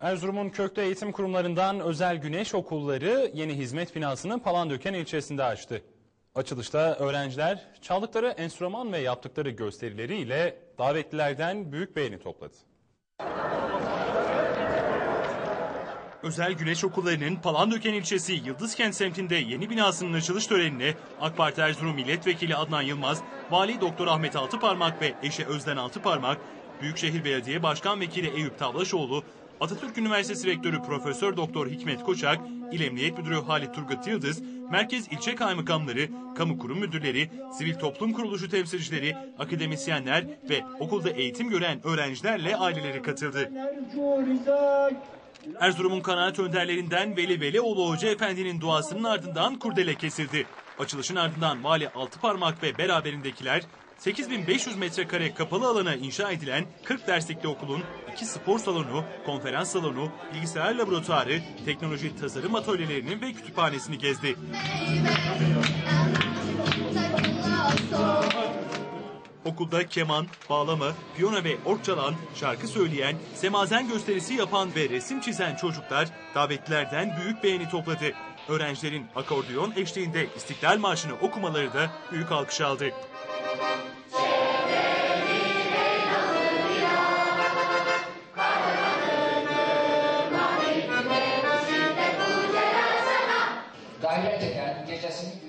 Erzurum'un köklü eğitim kurumlarından özel güneş okulları yeni hizmet binasını Palandöken ilçesinde açtı. Açılışta öğrenciler çaldıkları enstrüman ve yaptıkları gösterileriyle davetlilerden büyük beğeni topladı. Özel Güneş Okulları'nın Palandöken ilçesi Yıldızkent semtinde yeni binasının açılış törenine AK Parti Erzurum Milletvekili Adnan Yılmaz, Vali Doktor Ahmet Altıparmak ve eşi Özden Altıparmak, Büyükşehir Belediye Başkan Vekili Eyüp Tavlaşoğlu, Atatürk Üniversitesi Rektörü Profesör Doktor Hikmet Koçak, İl Emniyet Müdürü Halit Turgut Yıldız, Merkez İlçe Kaymakamları, Kamu Kurum Müdürleri, Sivil Toplum Kuruluşu temsilcileri, akademisyenler ve okulda eğitim gören öğrencilerle aileleri katıldı. Erzurum'un kanaat önderlerinden Veli Velioğlu Hoca Efendi'nin duasının ardından kurdele kesildi. Açılışın ardından Vali Altıparmak ve beraberindekiler 8500 metrekare kapalı alana inşa edilen 40 derslikli okulun iki spor salonu, konferans salonu, bilgisayar laboratuvarı, teknoloji tasarım atölyelerinin ve kütüphanesini gezdi. Okulda keman, bağlama, piyano ve ork çalan, şarkı söyleyen, semazen gösterisi yapan ve resim çizen çocuklar davetlilerden büyük beğeni topladı. Öğrencilerin akordeon eşliğinde İstiklal Marşı'nı okumaları da büyük alkış aldı. Daire teker gecesini